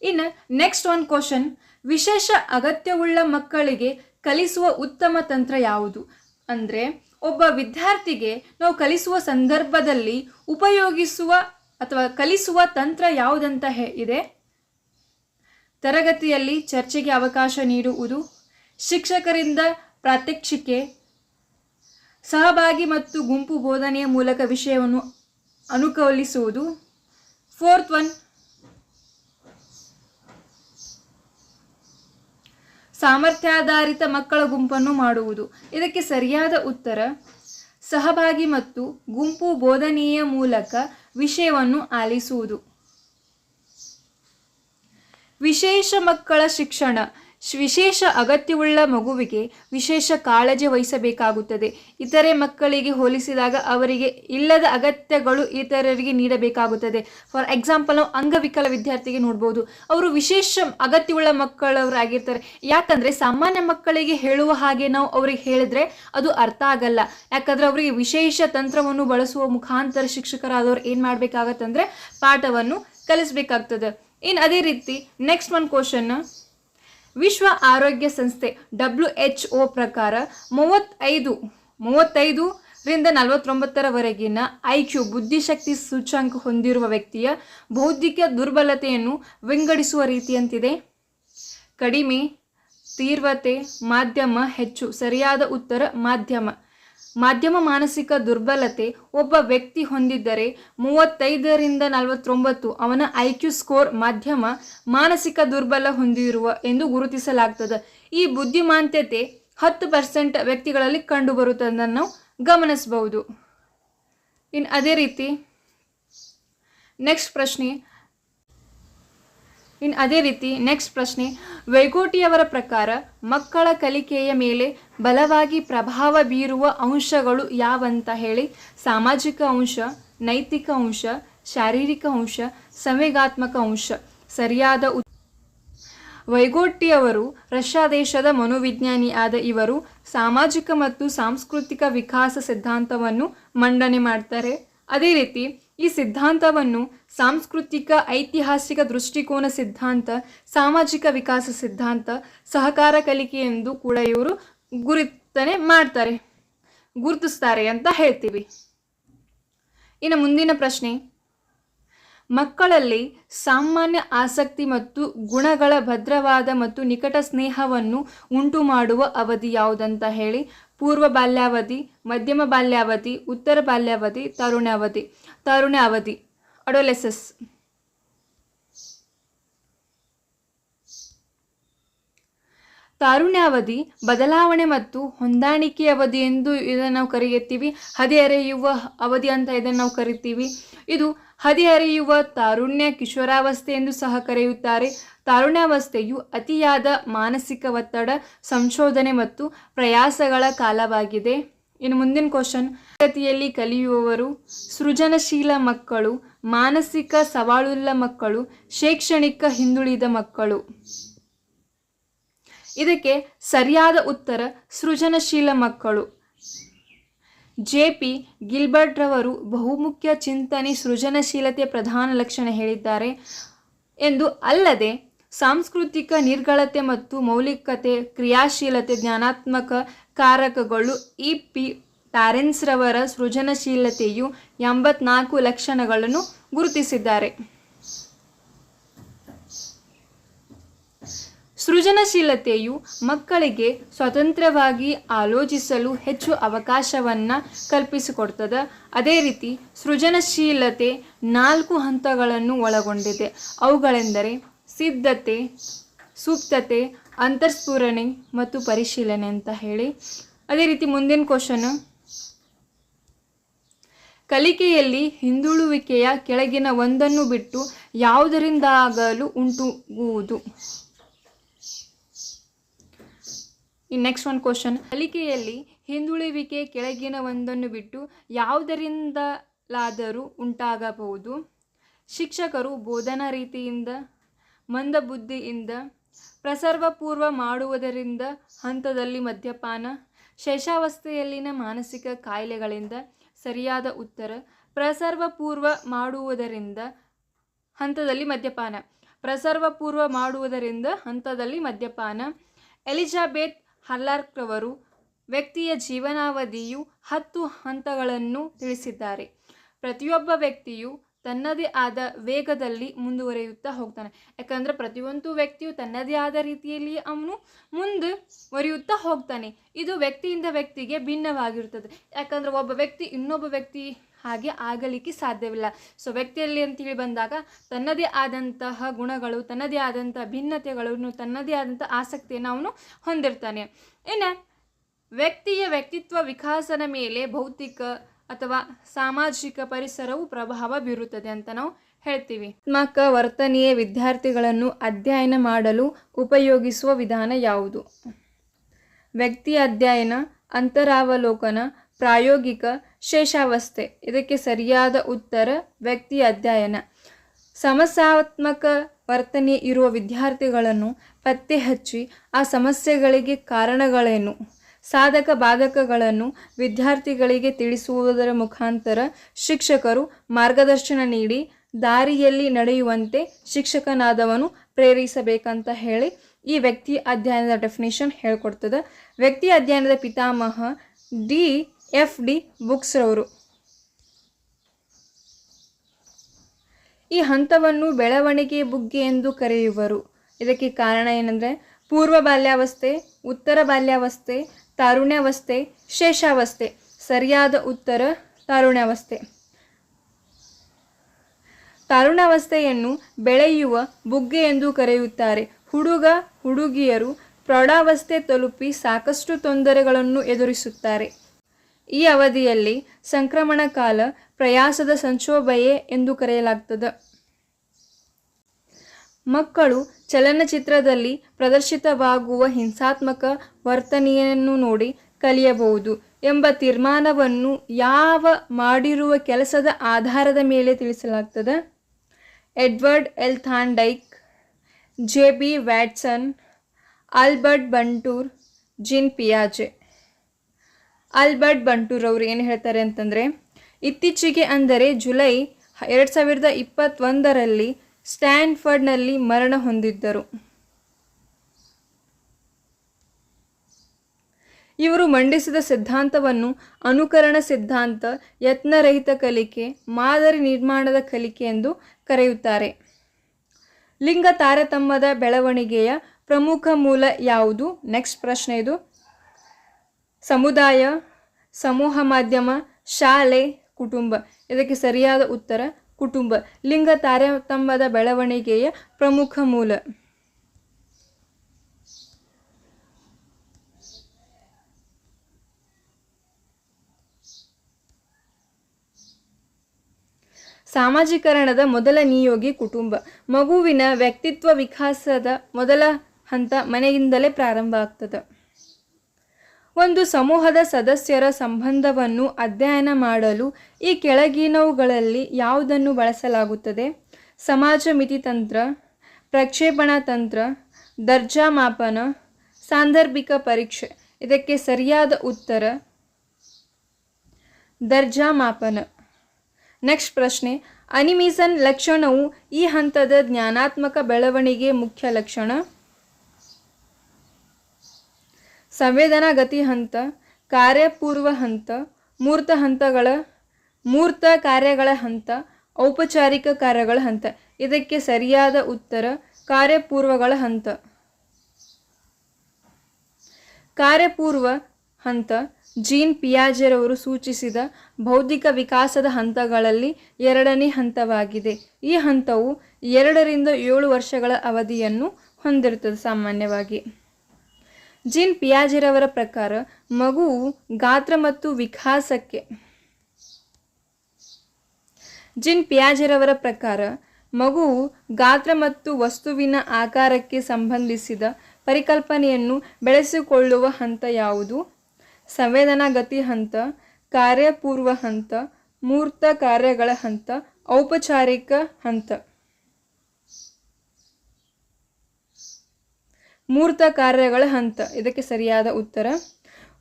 ಇನ್ನು ನೆಕ್ಸ್ಟ್ ಒನ್ ಕ್ವಶನ್ ವಿಶೇಷ ಅಗತ್ಯವುಳ್ಳ ಮಕ್ಕಳಿಗೆ ಕಲಿಸುವ ಉತ್ತಮ ತಂತ್ರ ಯಾವುದು? ಅಂದರೆ ಒಬ್ಬ ವಿದ್ಯಾರ್ಥಿಗೆ ನಾವು ಕಲಿಸುವ ಸಂದರ್ಭದಲ್ಲಿ ಉಪಯೋಗಿಸುವ ಅಥವಾ ಕಲಿಸುವ ತಂತ್ರ ಯಾವುದಂತ ಇದೆ? ತರಗತಿಯಲ್ಲಿ ಚರ್ಚೆಗೆ ಅವಕಾಶ ನೀಡುವುದು, ಶಿಕ್ಷಕರಿಂದ ಪ್ರಾತ್ಯಕ್ಷಿಕೆ, ಸಹಭಾಗಿ ಮತ್ತು ಗುಂಪು ಬೋಧನೆಯ ಮೂಲಕ ವಿಷಯವನ್ನು ಅನುಕೂಲಿಸುವುದು, ಫೋರ್ತ್ ಒನ್ ಸಾಮರ್ಥ್ಯಾಧಾರಿತ ಮಕ್ಕಳ ಗುಂಪನ್ನು ಮಾಡುವುದು. ಇದಕ್ಕೆ ಸರಿಯಾದ ಉತ್ತರ, ಸಹಭಾಗಿ ಮತ್ತು ಗುಂಪು ಬೋಧನೆಯ ಮೂಲಕ ವಿಷಯವನ್ನು ಆಲಿಸುವುದು. ವಿಶೇಷ ಮಕ್ಕಳ ಶಿಕ್ಷಣ. ವಿಶೇಷ ಅಗತ್ಯವುಳ್ಳ ಮಗುವಿಗೆ ವಿಶೇಷ ಕಾಳಜಿ ವಹಿಸಬೇಕಾಗುತ್ತದೆ. ಇತರೆ ಮಕ್ಕಳಿಗೆ ಹೋಲಿಸಿದಾಗ ಅವರಿಗೆ ಇಲ್ಲದ ಅಗತ್ಯಗಳು ಇತರರಿಗೆ ನೀಡಬೇಕಾಗುತ್ತದೆ. ಫಾರ್ ಎಕ್ಸಾಂಪಲ್ ನಾವು ಅಂಗವಿಕಲ ವಿದ್ಯಾರ್ಥಿಗೆ ನೋಡ್ಬೋದು. ಅವರು ವಿಶೇಷ ಅಗತ್ಯವುಳ್ಳ ಮಕ್ಕಳವರಾಗಿರ್ತಾರೆ. ಯಾಕಂದರೆ ಸಾಮಾನ್ಯ ಮಕ್ಕಳಿಗೆ ಹೇಳುವ ಹಾಗೆ ನಾವು ಅವ್ರಿಗೆ ಹೇಳಿದ್ರೆ ಅದು ಅರ್ಥ ಆಗಲ್ಲ. ಯಾಕಂದರೆ ಅವರಿಗೆ ವಿಶೇಷ ತಂತ್ರವನ್ನು ಬಳಸುವ ಮುಖಾಂತರ ಶಿಕ್ಷಕರಾದವರು ಏನು ಮಾಡಬೇಕಾಗತ್ತಂದರೆ ಪಾಠವನ್ನು ಕಲಿಸಬೇಕಾಗ್ತದೆ. ಇನ್ನು ಅದೇ ರೀತಿ ನೆಕ್ಸ್ಟ್ ಒಂದು ಕ್ವಶನ್ ವಿಶ್ವ ಆರೋಗ್ಯ ಸಂಸ್ಥೆ ಡಬ್ಲ್ಯೂ ಎಚ್ ಒ ಪ್ರಕಾರ ಮೂವತ್ತೈದು ಮೂವತ್ತೈದು ರಿಂದ ನಲವತ್ತೊಂಬತ್ತರವರೆಗಿನ ಐ ಕ್ಯೂ ಬುದ್ಧಿಶಕ್ತಿ ಸೂಚ್ಯಂಕ ಹೊಂದಿರುವ ವ್ಯಕ್ತಿಯ ಬೌದ್ಧಿಕ ದುರ್ಬಲತೆಯನ್ನು ವಿಂಗಡಿಸುವ ರೀತಿಯಂತಿದೆ. ಕಡಿಮೆ, ತೀವ್ರತೆ, ಮಾಧ್ಯಮ ಹೆಚ್ಚು, ಸರಿಯಾದ ಉತ್ತರ, ಮಾಧ್ಯಮ. ಮಾಧ್ಯಮ ಮಾನಸಿಕ ದುರ್ಬಲತೆ ಒಬ್ಬ ವ್ಯಕ್ತಿ ಹೊಂದಿದ್ದರೆ ಮೂವತ್ತೈದರಿಂದ ನಲವತ್ತೊಂಬತ್ತು ಅವನ ಐ ಕ್ಯೂ ಸ್ಕೋರ್ ಮಾಧ್ಯಮ ಮಾನಸಿಕ ದುರ್ಬಲ ಹೊಂದಿರುವ ಎಂದು ಗುರುತಿಸಲಾಗ್ತದೆ. ಈ ಬುದ್ಧಿಮಾಂತ್ಯತೆ ಹತ್ತು ಪರ್ಸೆಂಟ್ ವ್ಯಕ್ತಿಗಳಲ್ಲಿ ಕಂಡುಬರುತ್ತದನ್ನು ನಾವು ಗಮನಿಸಬಹುದು. ಇನ್ನು ಅದೇ ರೀತಿ ನೆಕ್ಸ್ಟ್ ಪ್ರಶ್ನೆ ಇನ್ನು ಅದೇ ರೀತಿ ನೆಕ್ಸ್ಟ್ ಪ್ರಶ್ನೆ ವೈಗೋಟಿಯವರ ಪ್ರಕಾರ ಮಕ್ಕಳ ಕಲಿಕೆಯ ಮೇಲೆ ಬಲವಾಗಿ ಪ್ರಭಾವ ಬೀರುವ ಅಂಶಗಳು ಯಾವಂತ ಹೇಳಿ? ಸಾಮಾಜಿಕ ಅಂಶ, ನೈತಿಕ ಅಂಶ, ಶಾರೀರಿಕ ಅಂಶ, ಸಂವೇಗಾತ್ಮಕ ಅಂಶ. ಸರಿಯಾದ ಉತ್- ವೈಗೋಟಿಯವರು ರಷ್ಯಾ ದೇಶದ ಮನೋವಿಜ್ಞಾನಿ ಆದ ಇವರು ಸಾಮಾಜಿಕ ಮತ್ತು ಸಾಂಸ್ಕೃತಿಕ ವಿಕಾಸ ಸಿದ್ಧಾಂತವನ್ನು ಮಂಡನೆ ಮಾಡ್ತಾರೆ. ಅದೇ ರೀತಿ ಈ ಸಿದ್ಧಾಂತವನ್ನು ಸಾಂಸ್ಕೃತಿಕ, ಐತಿಹಾಸಿಕ ದೃಷ್ಟಿಕೋನ ಸಿದ್ಧಾಂತ, ಸಾಮಾಜಿಕ ವಿಕಾಸ ಸಿದ್ಧಾಂತ, ಸಹಕಾರ ಕಲಿಕೆ ಎಂದು ಕೂಡ ಇವರು ಗುರುತನೆ ಮಾಡ್ತಾರೆ, ಗುರುತಿಸ್ತಾರೆ ಅಂತ ಹೇಳ್ತೀವಿ. ಇನ್ನು ಮುಂದಿನ ಪ್ರಶ್ನೆ. ಮಕ್ಕಳಲ್ಲಿ ಸಾಮಾನ್ಯ ಆಸಕ್ತಿ ಮತ್ತು ಗುಣಗಳ ಭದ್ರವಾದ ಮತ್ತು ನಿಕಟ ಸ್ನೇಹವನ್ನು ಉಂಟು ಮಾಡುವ ಅವಧಿ ಯಾವುದಂತ ಹೇಳಿ. पूर्व बाल्यावधी मध्यम बाल्यावधी उत्तर बाल्यावधी तरुणावधी तरुणावधी अडोलेसस. ತಾರುಣ್ಯಾವಧಿ, ಬದಲಾವಣೆ ಮತ್ತು ಹೊಂದಾಣಿಕೆ ಅವಧಿ ಎಂದು ಇದನ್ನು ನಾವು ಕರೆಯುತ್ತೀವಿ. ಹದಿಹರೆಯುವ ಅವಧಿ ಅಂತ ಇದನ್ನು ನಾವು ಕರಿತೀವಿ. ಇದು ಹದಿಹರೆಯುವ ತಾರುಣ್ಯ ಕಿಶೋರಾವಸ್ಥೆ ಎಂದು ಸಹ ಕರೆಯುತ್ತಾರೆ. ತಾರುಣ್ಯಾವಸ್ಥೆಯು ಅತಿಯಾದ ಮಾನಸಿಕ ಒತ್ತಡ, ಸಂಶೋಧನೆ ಮತ್ತು ಪ್ರಯಾಸಗಳ ಕಾಲವಾಗಿದೆ. ಇನ್ನು ಮುಂದಿನ ಕ್ವಶನ್ ತರಗತಿಯಲ್ಲಿ ಕಲಿಯುವವರು, ಸೃಜನಶೀಲ ಮಕ್ಕಳು, ಮಾನಸಿಕ ಸವಾಳುಳ್ಳ ಮಕ್ಕಳು, ಶೈಕ್ಷಣಿಕ ಹಿಂದುಳಿದ ಮಕ್ಕಳು. ಇದಕ್ಕೆ ಸರಿಯಾದ ಉತ್ತರ ಸೃಜನಶೀಲ ಮಕ್ಕಳು. ಜೆ ಪಿ ಗಿಲ್ಬರ್ಟ್ ರವರು ಬಹುಮುಖ್ಯ ಚಿಂತನೆ ಸೃಜನಶೀಲತೆಯ ಪ್ರಧಾನ ಲಕ್ಷಣ ಹೇಳಿದ್ದಾರೆ ಎಂದು ಅಲ್ಲದೆ ಸಾಂಸ್ಕೃತಿಕ ನಿರ್ಗಳತೆ ಮತ್ತು ಮೌಲಿಕತೆ, ಕ್ರಿಯಾಶೀಲತೆ, ಜ್ಞಾನಾತ್ಮಕ ಕಾರಕಗಳು ಇ ಪಿ ಟ್ಯಾರೆನ್ಸ್ರವರ ಸೃಜನಶೀಲತೆಯು ಎಂಬತ್ನಾಲ್ಕು ಲಕ್ಷಣಗಳನ್ನು ಗುರುತಿಸಿದ್ದಾರೆ. ಸೃಜನಶೀಲತೆಯು ಮಕ್ಕಳಿಗೆ ಸ್ವತಂತ್ರವಾಗಿ ಆಲೋಚಿಸಲು ಹೆಚ್ಚು ಅವಕಾಶವನ್ನು ಕಲ್ಪಿಸಿಕೊಡ್ತದ. ಅದೇ ರೀತಿ ಸೃಜನಶೀಲತೆ ನಾಲ್ಕು ಹಂತಗಳನ್ನು ಒಳಗೊಂಡಿದೆ. ಅವುಗಳೆಂದರೆ ಸಿದ್ಧತೆ, ಸೂಕ್ತತೆ, ಅಂತರ್ಸ್ಫುರಣೆ ಮತ್ತು ಪರಿಶೀಲನೆ ಅಂತ ಹೇಳಿ. ಅದೇ ರೀತಿ ಮುಂದಿನ ಕ್ವಶನ್ ಕಲಿಕೆಯಲ್ಲಿ ಹಿಂದುಳುವಿಕೆಯ ಕೆಳಗಿನ ಒಂದನ್ನು ಬಿಟ್ಟು ಯಾವುದರಿಂದಾಗಲು ಉಂಟುಗುವುದು. ಈ ನೆಕ್ಸ್ಟ್ ಒನ್ ಕ್ವಶನ್ ಕಲಿಕೆಯಲ್ಲಿ ಹಿಂದುಳಿವಿಕೆ ಕೆಳಗಿನ ಒಂದನ್ನು ಬಿಟ್ಟು ಯಾವುದರಿಂದಲಾದರೂ ಉಂಟಾಗಬಹುದು. ಶಿಕ್ಷಕರು ಬೋಧನಾ ರೀತಿಯಿಂದ, ಮಂದಬುದ್ಧಿಯಿಂದ, ಪ್ರಸರ್ವಪೂರ್ವ ಮಾಡುವುದರಿಂದ, ಹಂತದಲ್ಲಿ ಮದ್ಯಪಾನ, ಶೇಷಾವಸ್ಥೆಯಲ್ಲಿನ ಮಾನಸಿಕ ಕಾಯಿಲೆಗಳಿಂದ ಸರಿಯಾದ ಉತ್ತರ, ಪ್ರಸರ್ವಪೂರ್ವ ಮಾಡುವುದರಿಂದ ಹಂತದಲ್ಲಿ ಮದ್ಯಪಾನ, ಪ್ರಸರ್ವಪೂರ್ವ ಮಾಡುವುದರಿಂದ ಹಂತದಲ್ಲಿ ಮದ್ಯಪಾನ, ಎಲಿಜಾಬೆತ್ ಹಲ್ಲಾರ್ಕ್ರವರು ವ್ಯಕ್ತಿಯ ಜೀವನಾವಧಿಯು ಹತ್ತು ಹಂತಗಳನ್ನು ತಿಳಿಸಿದ್ದಾರೆ. ಪ್ರತಿಯೊಬ್ಬ ವ್ಯಕ್ತಿಯು ತನ್ನದೇ ಆದ ವೇಗದಲ್ಲಿ ಮುಂದುವರಿಯುತ್ತಾ ಹೋಗ್ತಾನೆ. ಯಾಕಂದ್ರೆ ಪ್ರತಿಯೊಂದು ವ್ಯಕ್ತಿಯು ತನ್ನದೇ ಆದ ರೀತಿಯಲ್ಲಿ ಅವನು ಮುಂದುವರಿಯುತ್ತಾ ಹೋಗ್ತಾನೆ. ಇದು ವ್ಯಕ್ತಿಯಿಂದ ವ್ಯಕ್ತಿಗೆ ಭಿನ್ನವಾಗಿರುತ್ತದೆ. ಯಾಕಂದ್ರೆ ಒಬ್ಬ ವ್ಯಕ್ತಿ ಇನ್ನೊಬ್ಬ ವ್ಯಕ್ತಿ ಹಾಗೆ ಆಗಲಿಕ್ಕೆ ಸಾಧ್ಯವಿಲ್ಲ. ಸೊ, ವ್ಯಕ್ತಿಯಲ್ಲಿ ಅಂತೇಳಿ ಬಂದಾಗ ತನ್ನದೇ ಆದಂತಹ ಗುಣಗಳು, ತನ್ನದೇ ಆದಂಥ ಭಿನ್ನತೆಗಳನ್ನು ತನ್ನದೇ ಆದಂಥ ಆಸಕ್ತಿಯನ್ನು ಅವನು ಹೊಂದಿರ್ತಾನೆ. ಇನ್ನು ವ್ಯಕ್ತಿಯ ವ್ಯಕ್ತಿತ್ವ ವಿಕಾಸನ ಮೇಲೆ ಭೌತಿಕ ಅಥವಾ ಸಾಮಾಜಿಕ ಪರಿಸರವು ಪ್ರಭಾವ ಬೀರುತ್ತದೆ ಅಂತ ನಾವು ಹೇಳ್ತೀವಿ. ಆತ್ಮಕ ವರ್ತನೆಯ ವಿದ್ಯಾರ್ಥಿಗಳನ್ನು ಅಧ್ಯಯನ ಮಾಡಲು ಉಪಯೋಗಿಸುವ ವಿಧಾನ ಯಾವುದು? ವ್ಯಕ್ತಿ ಅಧ್ಯಯನ, ಅಂತರಾವಲೋಕನ, ಪ್ರಾಯೋಗಿಕ ಶೇಷಾವಸ್ಥೆ. ಇದಕ್ಕೆ ಸರಿಯಾದ ಉತ್ತರ ವ್ಯಕ್ತಿ ಅಧ್ಯಯನ. ಸಮಸ್ಯಾತ್ಮಕ ವರ್ತನೆ ಇರುವ ವಿದ್ಯಾರ್ಥಿಗಳನ್ನು ಪತ್ತೆ ಹಚ್ಚಿ ಆ ಸಮಸ್ಯೆಗಳಿಗೆ ಕಾರಣಗಳೇನು? ಸಾಧಕ ಬಾಧಕಗಳನ್ನು ವಿದ್ಯಾರ್ಥಿಗಳಿಗೆ ತಿಳಿಸುವುದರ ಮುಖಾಂತರ ಶಿಕ್ಷಕರು ಮಾರ್ಗದರ್ಶನ ನೀಡಿ ದಾರಿಯಲ್ಲಿ ನಡೆಯುವಂತೆ ಶಿಕ್ಷಕನಾದವನು ಪ್ರೇರಿಸಬೇಕಂತ ಹೇಳಿ ಈ ವ್ಯಕ್ತಿ ಅಧ್ಯಯನದ ಡೆಫಿನೇಷನ್ ಹೇಳ್ಕೊಡ್ತದೆ. ವ್ಯಕ್ತಿ ಅಧ್ಯಯನದ ಪಿತಾಮಹ ಡಿ. F D ಬುಕ್ಸ್ರವರು. ಈ ಹಂತವನ್ನು ಬೆಳವಣಿಗೆ ಬುಗ್ಗೆ ಎಂದು ಕರೆಯುವರು. ಇದಕ್ಕೆ ಕಾರಣ ಏನಂದರೆ, ಪೂರ್ವ ಬಾಲ್ಯಾವಸ್ಥೆ, ಉತ್ತರ ಬಾಲ್ಯಾವಸ್ಥೆ, ತಾರುಣ್ಯಾವಸ್ಥೆ, ಶೇಷಾವಸ್ಥೆ, ಸರಿಯಾದ ಉತ್ತರ ತಾರುಣ್ಯಾವಸ್ಥೆ. ತಾರುಣಾವಸ್ಥೆಯನ್ನು ಬೆಳೆಯುವ ಬುಗ್ಗೆ ಎಂದು ಕರೆಯುತ್ತಾರೆ. ಹುಡುಗ, ಹುಡುಗಿಯರು ಪ್ರೌಢಾವಸ್ಥೆ ತಲುಪಿ ಸಾಕಷ್ಟು ತೊಂದರೆಗಳನ್ನು ಎದುರಿಸುತ್ತಾರೆ. ಈ ಅವಧಿಯಲ್ಲಿ ಸಂಕ್ರಮಣ ಕಾಲ ಪ್ರಯಾಸದ ಸಂಕ್ಷೋಭಯೆ ಎಂದು ಕರೆಯಲಾಗ್ತದೆ. ಮಕ್ಕಳು ಚಲನಚಿತ್ರದಲ್ಲಿ ಪ್ರದರ್ಶಿತವಾಗುವ ಹಿಂಸಾತ್ಮಕ ವರ್ತನೆಯನ್ನು ನೋಡಿ ಕಲಿಯಬಹುದು ಎಂಬ ತೀರ್ಮಾನವನ್ನು ಯಾವ ಮಾಡಿರುವ ಕೆಲಸದ ಆಧಾರದ ಮೇಲೆ ತಿಳಿಸಲಾಗ್ತದೆ. Edward L. Thorndike, J. B. Watson, Albert Bandura, Jean ಪಿಯಾಜೆ. Albert Bandura ಅವರು ಏನು ಹೇಳ್ತಾರೆ ಅಂತಂದರೆ, ಇತ್ತೀಚೆಗೆ ಅಂದರೆ ಜುಲೈ ಎರಡು ಸಾವಿರದ ಇಪ್ಪತ್ತೊಂದರಲ್ಲಿ ಸ್ಟ್ಯಾನ್ಫರ್ಡ್ನಲ್ಲಿ ಮರಣ ಹೊಂದಿದ್ದರು. ಇವರು ಮಂಡಿಸಿದ ಸಿದ್ಧಾಂತವನ್ನು ಅನುಕರಣ ಸಿದ್ಧಾಂತ, ಯತ್ನರಹಿತ ಕಲಿಕೆ, ಮಾದರಿ ನಿರ್ಮಾಣದ ಕಲಿಕೆ ಎಂದು ಕರೆಯುತ್ತಾರೆ. ಲಿಂಗ ತಾರತಮ್ಯದ ಬೆಳವಣಿಗೆಯ ಪ್ರಮುಖ ಮೂಲ ಯಾವುದು? ನೆಕ್ಸ್ಟ್ ಪ್ರಶ್ನೆ ಇದು. ಸಮುದಾಯ, ಸಮೂಹ ಮಾಧ್ಯಮ, ಶಾಲೆ, ಕುಟುಂಬ. ಇದಕ್ಕೆ ಸರಿಯಾದ ಉತ್ತರ, ಕುಟುಂಬ. ಲಿಂಗ ತಾರತಮ್ಯದ ಬೆಳವಣಿಗೆಯ ಪ್ರಮುಖ ಮೂಲ. ಸಾಮಾಜೀಕರಣದ ಮೊದಲ ನಿಯೋಗಿ ಕುಟುಂಬ. ಮಗುವಿನ ವ್ಯಕ್ತಿತ್ವ ವಿಕಾಸದ ಮೊದಲ ಹಂತ ಮನೆಯಿಂದಲೇ ಪ್ರಾರಂಭ ಆಗ್ತದೆ. ಒಂದು ಸಮೂಹದ ಸದಸ್ಯರ ಸಂಬಂಧವನ್ನು ಅಧ್ಯಯನ ಮಾಡಲು ಈ ಕೆಳಗಿನವುಗಳಲ್ಲಿ ಯಾವುದನ್ನು ಬಳಸಲಾಗುತ್ತದೆ? ಸಮಾಜ ಮಿತಿ ತಂತ್ರ, ಪ್ರಕ್ಷೇಪಣಾ ತಂತ್ರ, ದರ್ಜಾ ಮಾಪನ, ಸಾಂದರ್ಭಿಕ ಪರೀಕ್ಷೆ. ಇದಕ್ಕೆ ಸರಿಯಾದ ಉತ್ತರ, ದರ್ಜಾ ಮಾಪನ. ನೆಕ್ಸ್ಟ್ ಪ್ರಶ್ನೆ ಅನಿಮಿಸನ್ ಲಕ್ಷಣವು ಈ ಹಂತದ ಜ್ಞಾನಾತ್ಮಕ ಬೆಳವಣಿಗೆ ಮುಖ್ಯ ಲಕ್ಷಣ? ಸಂವೇದನಾ ಗತಿ ಹಂತ ಕಾರ್ಯಪೂರ್ವ ಹಂತ ಮೂರ್ತ ಹಂತಗಳ ಮೂರ್ತ ಕಾರ್ಯಗಳ ಹಂತ ಔಪಚಾರಿಕ ಕಾರ್ಯಗಳ ಹಂತ ಇದಕ್ಕೆ ಸರಿಯಾದ ಉತ್ತರ ಕಾರ್ಯಪೂರ್ವಗಳ ಹಂತ ಕಾರ್ಯಪೂರ್ವ ಹಂತ ಜೀನ್ ಪಿಯಾಜೆರವರು ಸೂಚಿಸಿದ ಬೌದ್ಧಿಕ ವಿಕಾಸದ ಹಂತಗಳಲ್ಲಿ ಎರಡನೇ ಹಂತವಾಗಿದೆ. ಈ ಹಂತವು ಎರಡರಿಂದ ಏಳು ವರ್ಷಗಳ ಅವಧಿಯನ್ನು ಹೊಂದಿರುತ್ತದೆ ಸಾಮಾನ್ಯವಾಗಿ. ಜೀನ್ ಪಿಯಾಜಿರವರ ಪ್ರಕಾರ ಮಗುವು ಗಾತ್ರ ಮತ್ತು ವಿಕಾಸಕ್ಕೆ. ಜಿನ್ ಪಿಯಾಜಿರವರ ಪ್ರಕಾರ ಮಗುವು ಗಾತ್ರ ಮತ್ತು ವಸ್ತುವಿನ ಆಕಾರಕ್ಕೆ ಸಂಬಂಧಿಸಿದ ಪರಿಕಲ್ಪನೆಯನ್ನು ಬೆಳೆಸಿಕೊಳ್ಳುವ ಹಂತ ಯಾವುದು? ಸಂವೇದನಾ ಗತಿ ಹಂತ, ಕಾರ್ಯಪೂರ್ವ ಹಂತ, ಮೂರ್ತ ಕಾರ್ಯಗಳ ಹಂತ, ಔಪಚಾರಿಕ ಹಂತ. ಮೂರ್ತ ಕಾರ್ಯಗಳ ಹಂತ. ಇದಕ್ಕೆ ಸರಿಯಾದ ಉತ್ತರ.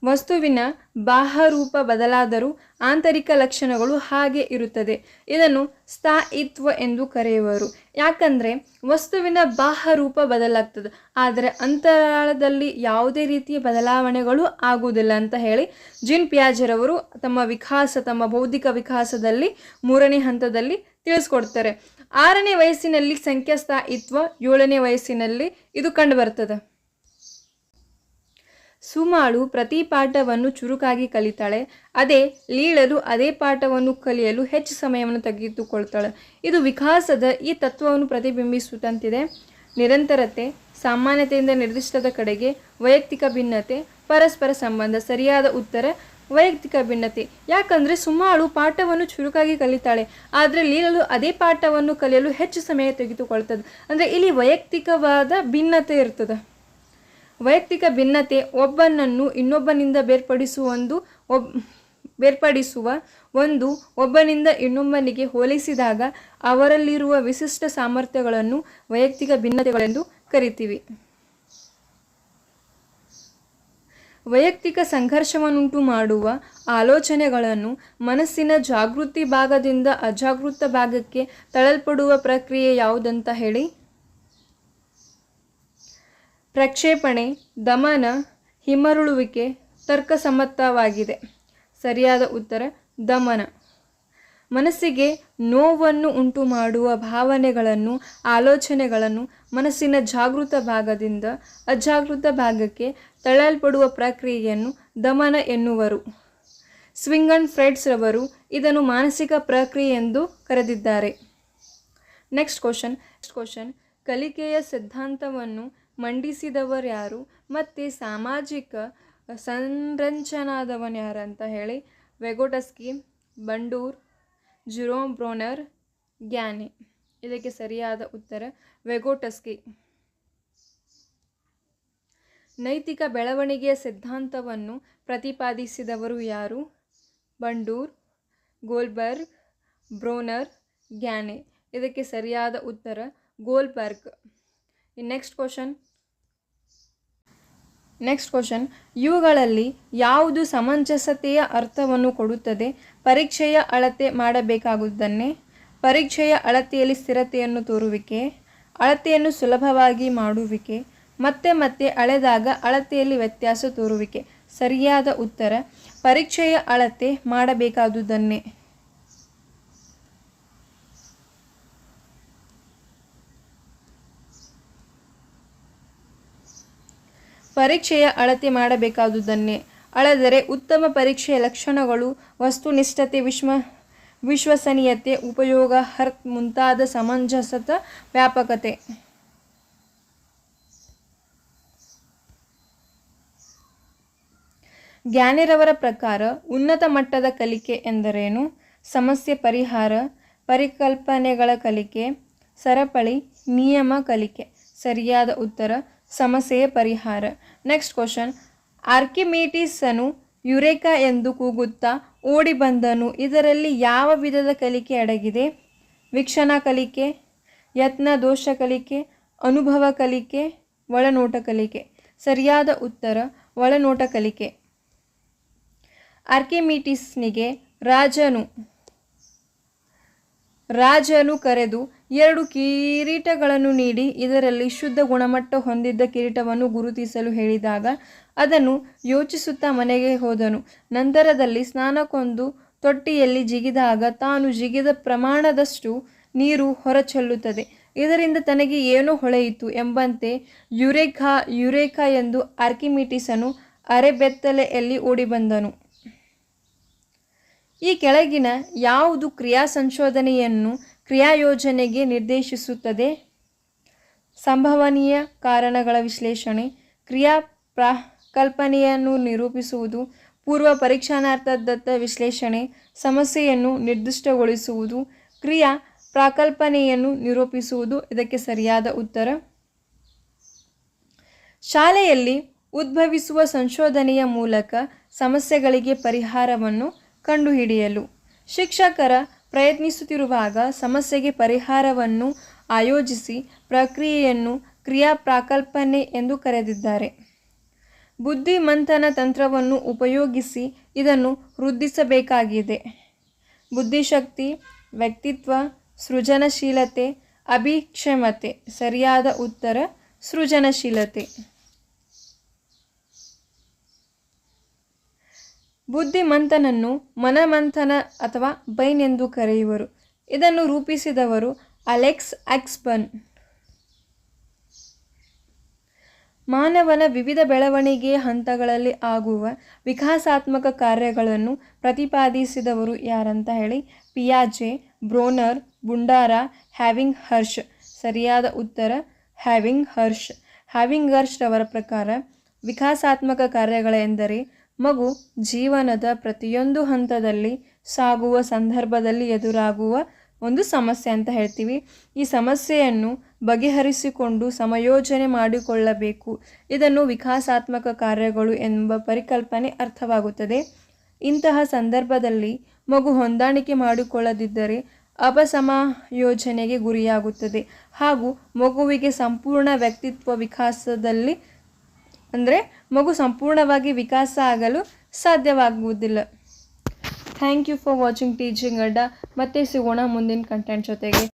ವಸ್ತುವಿನ ಬಾಹರೂಪ ಬದಲಾದರೂ ಆಂತರಿಕ ಲಕ್ಷಣಗಳು ಹಾಗೆ ಇರುತ್ತದೆ. ಇದನ್ನು ಸ್ಥಾಯಿತ್ವ ಎಂದು ಕರೆಯುವರು. ಯಾಕಂದರೆ ವಸ್ತುವಿನ ಬಾಹರೂಪ ಬದಲಾಗ್ತದೆ. ಆದರೆ ಅಂತರಾಳದಲ್ಲಿ ಯಾವುದೇ ರೀತಿಯ ಬದಲಾವಣೆಗಳು ಆಗುವುದಿಲ್ಲ ಅಂತ ಹೇಳಿ ಜಿನ್ ಪಿಯಾಜರವರು ತಮ್ಮ ವಿಕಾಸ, ತಮ್ಮ ಬೌದ್ಧಿಕ ವಿಕಾಸದಲ್ಲಿ ಮೂರನೇ ಹಂತದಲ್ಲಿ ತಿಳಿಸ್ಕೊಡ್ತಾರೆ. ಆರನೇ ವಯಸ್ಸಿನಲ್ಲಿ ಸಂಖ್ಯಾಸ್ಥಾಯಿತ್ವ, ಏಳನೇ ವಯಸ್ಸಿನಲ್ಲಿ ಇದು ಕಂಡುಬರ್ತದೆ. ಸುಮಾಳು ಪ್ರತಿ ಪಾಠವನ್ನು ಚುರುಕಾಗಿ ಕಲಿತಾಳೆ. ಅದೇ ಲೀಳಲು ಅದೇ ಪಾಠವನ್ನು ಕಲಿಯಲು ಹೆಚ್ಚು ಸಮಯವನ್ನು ತೆಗೆದುಕೊಳ್ತಾಳೆ. ಇದು ವಿಕಾಸದ ಈ ತತ್ವವನ್ನು ಪ್ರತಿಬಿಂಬಿಸುತ್ತಂತಿದೆ. ನಿರಂತರತೆ, ಸಾಮಾನ್ಯತೆಯಿಂದ ನಿರ್ದಿಷ್ಟದ ಕಡೆಗೆ ವೈಯಕ್ತಿಕ ಭಿನ್ನತೆ, ಪರಸ್ಪರ ಸಂಬಂಧ, ಸರಿಯಾದ ಉತ್ತರ ವೈಯಕ್ತಿಕ ಭಿನ್ನತೆ. ಯಾಕಂದರೆ ಸುಮಾಳು ಪಾಠವನ್ನು ಚುರುಕಾಗಿ ಕಲಿತಾಳೆ. ಆದರೆ ಲೀಲಲು ಅದೇ ಪಾಠವನ್ನು ಕಲಿಯಲು ಹೆಚ್ಚು ಸಮಯ ತೆಗೆದುಕೊಳ್ತದೆ. ಅಂದರೆ ಇಲ್ಲಿ ವೈಯಕ್ತಿಕವಾದ ಭಿನ್ನತೆ ಇರ್ತದೆ. ವೈಯಕ್ತಿಕ ಭಿನ್ನತೆ ಒಬ್ಬನನ್ನು ಇನ್ನೊಬ್ಬನಿಂದ ಬೇರ್ಪಡಿಸುವ ಒಂದು ಬೇರ್ಪಡಿಸುವ ಒಂದು ಒಬ್ಬನಿಂದ ಇನ್ನೊಬ್ಬನಿಗೆ ಹೋಲಿಸಿದಾಗ ಅವರಲ್ಲಿರುವ ವಿಶಿಷ್ಟ ಸಾಮರ್ಥ್ಯಗಳನ್ನು ವೈಯಕ್ತಿಕ ಭಿನ್ನತೆಗಳೆಂದು ಕರಿತೀವಿ. ವೈಯಕ್ತಿಕ ಸಂಘರ್ಷವನ್ನುಂಟು ಮಾಡುವ ಆಲೋಚನೆಗಳನ್ನು ಮನಸ್ಸಿನ ಜಾಗೃತಿ ಭಾಗದಿಂದ ಅಜಾಗೃತ ಭಾಗಕ್ಕೆ ತಳಲ್ಪಡುವ ಪ್ರಕ್ರಿಯೆ ಯಾವುದಂತ ಹೇಳಿ? ಪ್ರಕ್ಷೇಪಣೆ, ದಮನ, ಹಿಮರುಳುವಿಕೆ, ತರ್ಕಸಮ್ಮತವಾಗಿದೆ. ಸರಿಯಾದ ಉತ್ತರ, ದಮನ. ಮನಸ್ಸಿಗೆ ನೋವನ್ನು ಉಂಟು ಮಾಡುವ ಭಾವನೆಗಳನ್ನು, ಆಲೋಚನೆಗಳನ್ನು ಮನಸ್ಸಿನ ಜಾಗೃತ ಭಾಗದಿಂದ, ಅಜಾಗೃತ ಭಾಗಕ್ಕೆ ತಳ್ಳಲ್ಪಡುವ ಪ್ರಕ್ರಿಯೆಯನ್ನು ದಮನ ಎನ್ನುವರು. ಸ್ವಿಂಗನ್ ಫ್ರೆಡ್ಸ್ ರವರು ಇದನ್ನು ಮಾನಸಿಕ ಪ್ರಕ್ರಿಯೆ ಎಂದು ಕರೆದಿದ್ದಾರೆ. Next question next question. ಕಲಿಕೆಯ ಸಿದ್ಧಾಂತವನ್ನು ಮಂಡಿಸಿದವರ್ಯಾರು ಮತ್ತು ಸಾಮಾಜಿಕ ಸಂರಚನಾದವನ್ ಯಾರು ಅಂತ ಹೇಳಿ ವೆಗೋಟಸ್ಕಿ, ಬಂಡೂರ್ ಜುರೋಮ್ ಬ್ರೋನರ್ ಗ್ಯಾನೆ ಇದಕ್ಕೆ ಸರಿಯಾದ ಉತ್ತರ ವೆಗೋಟಸ್ಕಿ ನೈತಿಕ ಬೆಳವಣಿಗೆಯ ಸಿದ್ಧಾಂತವನ್ನು ಪ್ರತಿಪಾದಿಸಿದವರು ಯಾರು? Bandura, Kohlberg, Bruner, Gagne. ಇದಕ್ಕೆ ಸರಿಯಾದ ಉತ್ತರ Kohlberg. Next question next question ಇವುಗಳಲ್ಲಿ ಯಾವುದು ಸಮಂಜಸತೆಯ ಅರ್ಥವನ್ನು ಕೊಡುತ್ತದೆ? ಪರೀಕ್ಷೆಯ ಅಳತೆ ಮಾಡಬೇಕಾಗುವುದನ್ನೇ ಪರೀಕ್ಷೆಯ ಅಳತೆಯಲ್ಲಿ ಸ್ಥಿರತೆಯನ್ನು ತೋರುವಿಕೆ, ಅಳತೆಯನ್ನು ಸುಲಭವಾಗಿ ಮಾಡುವಿಕೆ, ಮತ್ತೆ ಮತ್ತೆ ಅಳೆದಾಗ ಅಳತೆಯಲ್ಲಿ ವ್ಯತ್ಯಾಸ ತೋರುವಿಕೆ. ಸರಿಯಾದ ಉತ್ತರ. ಪರೀಕ್ಷೆಯ ಅಳತೆ ಮಾಡಬೇಕಾದುದನ್ನೇ. ಪರೀಕ್ಷೆಯ ಅಳತೆ ಮಾಡಬೇಕಾದುದನ್ನೇ. ಅಳೆದರೆ ಉತ್ತಮ ಪರೀಕ್ಷೆಯ ಲಕ್ಷಣಗಳು, ವಸ್ತುನಿಷ್ಠತೆ ವಿಶ್ವ ವಿಶ್ವಸನೀಯತೆ, ಉಪಯೋಗ ಹರ್ತ್ ಮುಂತಾದ ಸಮಂಜಸತ ವ್ಯಾಪಕತೆ. ಜ್ಞಾನಿರವರ ಪ್ರಕಾರ ಉನ್ನತ ಮಟ್ಟದ ಕಲಿಕೆ ಎಂದರೇನು? ಸಮಸ್ಯೆ ಪರಿಹಾರ, ಪರಿಕಲ್ಪನೆಗಳ ಕಲಿಕೆ, ಸರಪಳಿ, ನಿಯಮ ಕಲಿಕೆ. ಸರಿಯಾದ ಉತ್ತರ ಸಮಸ್ಯೆಯ ಪರಿಹಾರ. ನೆಕ್ಸ್ಟ್ ಕ್ವಶನ್ ಆರ್ಕಿಮೇಟಿಸನು ಯುರೇಕಾ ಎಂದು ಕೂಗುತ್ತಾ ಓಡಿ ಬಂದನು. ಇದರಲ್ಲಿ ಯಾವ ವಿಧದ ಕಲಿಕೆ ಅಡಗಿದೆ? ವೀಕ್ಷಣಾ ಕಲಿಕೆ, ಯತ್ನ, ದೋಷ ಕಲಿಕೆ, ಅನುಭವ ಕಲಿಕೆ, ಒಳನೋಟ ಕಲಿಕೆ. ಸರಿಯಾದ ಉತ್ತರ, ಒಳನೋಟ ಕಲಿಕೆ. ಆರ್ಕಿಮಿಟಿಸ್ನಿಗೆ ರಾಜನು ರಾಜನು ಕರೆದು ಎರಡು ಕಿರೀಟಗಳನ್ನು ನೀಡಿ ಇದರಲ್ಲಿ ಶುದ್ಧ ಗುಣಮಟ್ಟ ಹೊಂದಿದ್ದ ಕಿರೀಟವನ್ನು ಗುರುತಿಸಲು ಹೇಳಿದಾಗ ಅದನ್ನು ಯೋಚಿಸುತ್ತಾ ಮನೆಗೆ ಹೋದನು. ನಂತರದಲ್ಲಿ ಸ್ನಾನಕ್ಕೊಂದು ತೊಟ್ಟಿಯಲ್ಲಿ ಜಿಗಿದಾಗ ತಾನು ಜಿಗಿದ ಪ್ರಮಾಣದಷ್ಟು ನೀರು ಹೊರಚೆಲ್ಲುತ್ತದೆ. ಇದರಿಂದ ತನಗೆ ಏನೋ ಹೊಳೆಯಿತು ಎಂಬಂತೆ ಯುರೇಖಾ ಯುರೇಖಾ ಎಂದು ಆರ್ಕಿಮಿಟಿಸನು ಅರೆಬೆತ್ತಲೆಯಲ್ಲಿ ಓಡಿಬಂದನು. ಈ ಕೆಳಗಿನ ಯಾವುದು ಕ್ರಿಯಾ ಸಂಶೋಧನೆಯನ್ನು ಕ್ರಿಯಾಯೋಜನೆಗೆ ನಿರ್ದೇಶಿಸುತ್ತದೆ. ಸಂಭವನೀಯ ಕಾರಣಗಳ ವಿಶ್ಲೇಷಣೆ. ಕ್ರಿಯಾ ಪ್ರಕಲ್ಪನೆಯನ್ನು ನಿರೂಪಿಸುವುದು, ಪೂರ್ವ ಪರೀಕ್ಷಾನಾರ್ಥದತ್ತ ವಿಶ್ಲೇಷಣೆ, ಸಮಸ್ಯೆಯನ್ನು ನಿರ್ದಿಷ್ಟಗೊಳಿಸುವುದು, ಕ್ರಿಯಾ ಪ್ರಕಲ್ಪನೆಯನ್ನು ನಿರೂಪಿಸುವುದು, ಇದಕ್ಕೆ ಸರಿಯಾದ ಉತ್ತರ. ಶಾಲೆಯಲ್ಲಿ ಉದ್ಭವಿಸುವ ಸಂಶೋಧನೆಯ ಮೂಲಕ ಸಮಸ್ಯೆಗಳಿಗೆ ಪರಿಹಾರವನ್ನು ಕಂಡುಹಿಡಿಯಲು ಶಿಕ್ಷಕರ ಪ್ರಯತ್ನಿಸುತ್ತಿರುವಾಗ ಸಮಸ್ಯೆಗೆ ಪರಿಹಾರವನ್ನು ಆಯೋಜಿಸಿ ಪ್ರಕ್ರಿಯೆಯನ್ನು ಕ್ರಿಯಾ ಪ್ರಾಕಲ್ಪನೆ ಎಂದು ಕರೆದಿದ್ದಾರೆ. ಬುದ್ಧಿಮಂಥನ ತಂತ್ರವನ್ನು ಉಪಯೋಗಿಸಿ ಇದನ್ನು ವೃದ್ಧಿಸಬೇಕಾಗಿದೆ. ಬುದ್ಧಿಶಕ್ತಿ, ವ್ಯಕ್ತಿತ್ವ, ಸೃಜನಶೀಲತೆ, ಅಭಿಕ್ಷಮತೆ, ಸರಿಯಾದ ಉತ್ತರ ಸೃಜನಶೀಲತೆ. ಬುದ್ಧಿಮಂಥನನ್ನು ಮನಮಂಥನ ಅಥವಾ ಬೈನ್ ಎಂದು ಕರೆಯುವರು. ಇದನ್ನು ರೂಪಿಸಿದವರು ಅಲೆಕ್ಸ್ ಆಕ್ಸ್ಬನ್ ಮಾನವನ ವಿವಿಧ ಬೆಳವಣಿಗೆ ಹಂತಗಳಲ್ಲಿ ಆಗುವ ವಿಕಾಸಾತ್ಮಕ ಕಾರ್ಯಗಳನ್ನು ಪ್ರತಿಪಾದಿಸಿದವರು ಯಾರಂತ ಹೇಳಿ? ಪಿಯಾಜೆ, ಬ್ರೋನರ್ ಬುಂಡಾರ ಹ್ಯಾವಿಂಗ್ ಹರ್ಷ್. ಸರಿಯಾದ ಉತ್ತರ, ಹ್ಯಾವಿಂಗ್ ಹರ್ಷ್. ಹ್ಯಾವಿಂಗ್ ಹರ್ಷ್ ಅವರ ಪ್ರಕಾರ ವಿಕಾಸಾತ್ಮಕ ಕಾರ್ಯಗಳೆಂದರೆ ಮಗು ಜೀವನದ ಪ್ರತಿಯೊಂದು ಹಂತದಲ್ಲಿ ಸಾಗುವ ಸಂದರ್ಭದಲ್ಲಿ ಎದುರಾಗುವ ಒಂದು ಸಮಸ್ಯೆ ಅಂತ ಹೇಳ್ತೀವಿ. ಈ ಸಮಸ್ಯೆಯನ್ನು ಬಗೆಹರಿಸಿಕೊಂಡು ಸಮಯೋಜನೆ ಮಾಡಿಕೊಳ್ಳಬೇಕು. ಇದನ್ನು ವಿಕಾಸಾತ್ಮಕ ಕಾರ್ಯಗಳು ಎಂಬ ಪರಿಕಲ್ಪನೆ ಅರ್ಥವಾಗುತ್ತದೆ. ಇಂತಹ ಸಂದರ್ಭದಲ್ಲಿ ಮಗು ಹೊಂದಾಣಿಕೆ ಮಾಡಿಕೊಳ್ಳದಿದ್ದರೆ ಅಪಸಮಯೋಜನೆಗೆ ಗುರಿಯಾಗುತ್ತದೆ. ಹಾಗೂ ಮಗುವಿಗೆ ಸಂಪೂರ್ಣ ವ್ಯಕ್ತಿತ್ವ ವಿಕಾಸದಲ್ಲಿ ಅಂದರೆ ಮಗು ಸಂಪೂರ್ಣವಾಗಿ ವಿಕಾಸ ಆಗಲು ಸಾಧ್ಯವಾಗುವುದಿಲ್ಲ. Thank you for watching teaching Adda ಮತ್ತೆ ಸಿಗೋಣ ಮುಂದಿನ ಕಂಟೆಂಟ್ ಜೊತೆಗೆ.